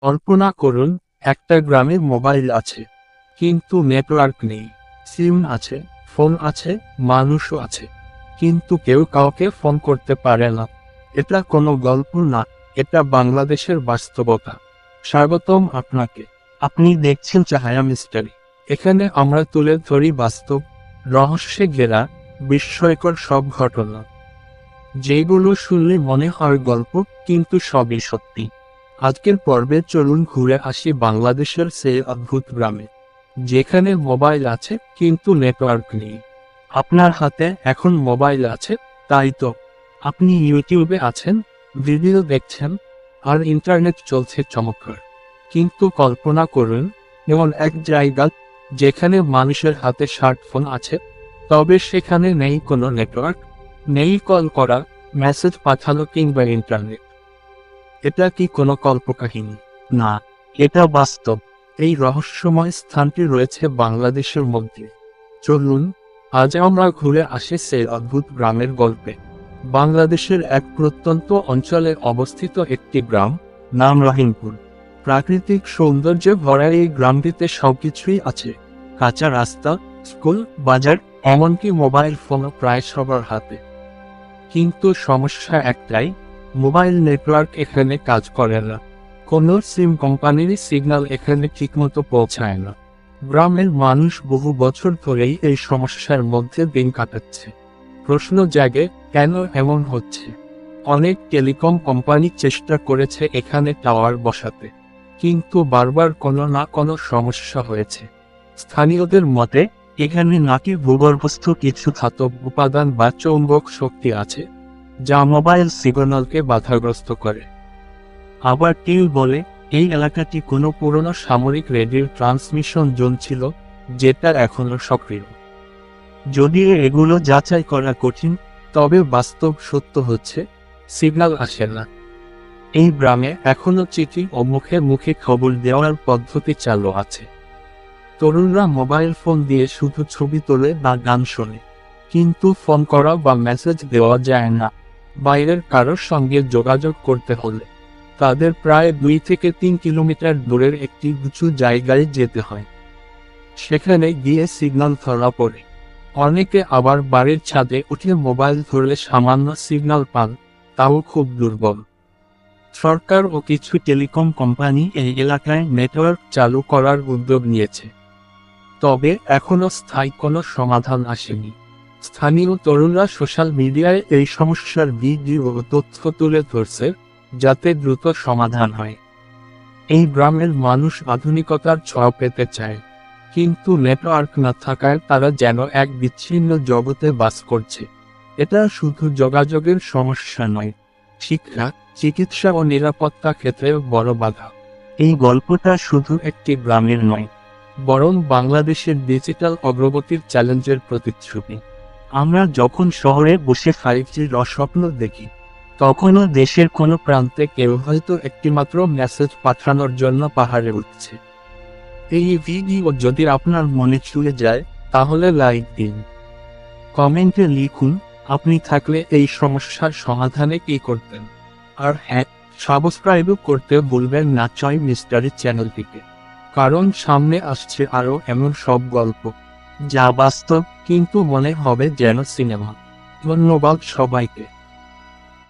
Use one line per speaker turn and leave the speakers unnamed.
কল্পনা করুন, একটা গ্রামে মোবাইল আছে। কিন্তু নেটওয়ার্ক নেই। সিম আছে, ফোন আছে, মানুষও আছে। কিন্তু কেউ কাউকে ফোন করতে পারে না। এটা কোনো গল্প না, এটা বাংলাদেশের বাস্তবতা। স্বাগতম আপনাকে। আপনি দেখছেন চাহায়া মিস্টারি। এখানে আমরা তুলে ধরি বাস্তব, রহস্যে ঘেরা, বিস্ময়কর সব ঘটনা। যেগুলো শুনলে মনে হয় গল্প, কিন্তু সবই সত্যি। আজকের পর্বে চলুন ঘুরে আসি বাংলাদেশের সেই অদ্ভুত গ্রামে, যেখানে মোবাইল আছে কিন্তু নেটওয়ার্ক নেই। আপনার হাতে এখন মোবাইল আছে, তাই তো। আপনি ইউটিউবে আছেন, ভিডিও দেখছেন, আর ইন্টারনেট চলছে চমৎকার। কিন্তু কল্পনা করুন, এমন এক জায়গা যেখানে মানুষের হাতে স্মার্টফোন আছে, তবে সেখানে নেই কোনো নেটওয়ার্ক, নেই কল করা মেসেজ পাঠানো কিংবা ইন্টারনেট এটা কি কোনো কল্পকাহিনী? না এটা বাস্তব। এই রহস্যময় স্থানটি রয়েছে বাংলাদেশের মধ্যে। চলুন আজ আমরা ঘুরে আসি সেই অদ্ভুত গ্রামের গল্পে। বাংলাদেশের এক প্রত্যন্ত অঞ্চলে অবস্থিত একটি গ্রাম নাম রহিমপুর। প্রাকৃতিক সৌন্দর্যে ভরা এই গ্রামটিতে সবকিছুই আছে। কাঁচা রাস্তা স্কুল বাজার এমনকি মোবাইল ফোনও প্রায় সবার হাতে। কিন্তু সমস্যা একটাই মোবাইল নেটওয়ার্ক এখানে কাজ করে না। কোনো সিম কোম্পানির সিগন্যাল এখানে ঠিকমতো পৌঁছায় না। গ্রামের মানুষ বহু বছর ধরেই এই সমস্যার মধ্যে দিন কাটাচ্ছে। প্রশ্ন জাগে, কেন এমন হচ্ছে? অনেক টেলিকম কোম্পানি চেষ্টা করেছে এখানে টাওয়ার বসাতে। কিন্তু বারবার কোনো না কোনো সমস্যা হয়েছে। স্থানীয়দের মতে, এখানে নাকি ভূগর্ভস্থ কিছু ধাতব উপাদান বা চৌম্বক শক্তি আছে যা মোবাইল সিগন্যালকে বাধাগ্রস্ত করে। আবার কেউ বলে, এই এলাকাটি কোনো পুরনো সামরিক রেডিও ট্রান্সমিশন জোন ছিল, যেটা এখনও সক্রিয়। যদিও এগুলো যাচাই করা কঠিন, তবে বাস্তব সত্য হচ্ছে, সিগন্যাল আসে না। এই গ্রামে এখনও চিঠি ও মুখে মুখে খবর দেওয়ার পদ্ধতি চালু আছে। তরুণরা মোবাইল ফোন দিয়ে শুধু ছবি তোলে বা গান শোনে, কিন্তু ফোন করা বা মেসেজ দেওয়া যায় না। বাইরের কারোর সঙ্গে যোগাযোগ করতে হলে তাদের প্রায় দুই থেকে তিন কিলোমিটার দূরের একটি উঁচু জায়গায় যেতে হয়। সেখানে গিয়ে সিগন্যাল ধরা পড়ে। অনেকে আবার বাড়ির ছাদে উঠে মোবাইল ধরলে সামান্য সিগন্যাল পান, তাও খুব দুর্বল। সরকার ও কিছু টেলিকম কোম্পানি এই এলাকায় নেটওয়ার্ক চালু করার উদ্যোগ নিয়েছে। তবে এখনও স্থায়ী কোনো সমাধান আসেনি। স্থানীয় তরুণরা সোশ্যাল মিডিয়ায় এই সমস্যার ভিডিও ও তথ্য তুলে ধরছে, যাতে দ্রুত সমাধান হয়। এই গ্রামের মানুষ আধুনিকতার ছোঁয়া পেতে চায়, কিন্তু নেটওয়ার্ক না থাকায় তারা যেন এক বিচ্ছিন্ন জগতে বাস করছে। এটা শুধু যোগাযোগের সমস্যা নয়, শিক্ষা, চিকিৎসা ও নিরাপত্তা ক্ষেত্রে বড় বাধা। এই গল্পটা শুধু একটি গ্রামের নয়, বরং বাংলাদেশের ডিজিটাল অগ্রগতির চ্যালেঞ্জের প্রতিশ্রুতি আমরা যখন শহরে বসে ফাইভ জির স্বপ্ন দেখি, তখনও দেশের কোনো প্রান্তে কেউ হয়তো একটিমাত্র মেসেজ পাঠানোর জন্য পাহাড়ে উঠছে। এই ভিডিও যদি আপনার মনে ছুঁয়ে যায়, তাহলে লাইক দিন। কমেন্টে লিখুন, আপনি থাকলে এই সমস্যার সমাধানে কি করতেন? আর হ্যাঁ সাবস্ক্রাইবও করতে ভুলবেন না, চয় মিস্টারি চ্যানেলটিকে কারণ সামনে আসছে আরও এমন সব গল্প। যা বাস্তব কিন্তু মনে হবে যেন সিনেমা। ধন্যবাদ সবাইকে।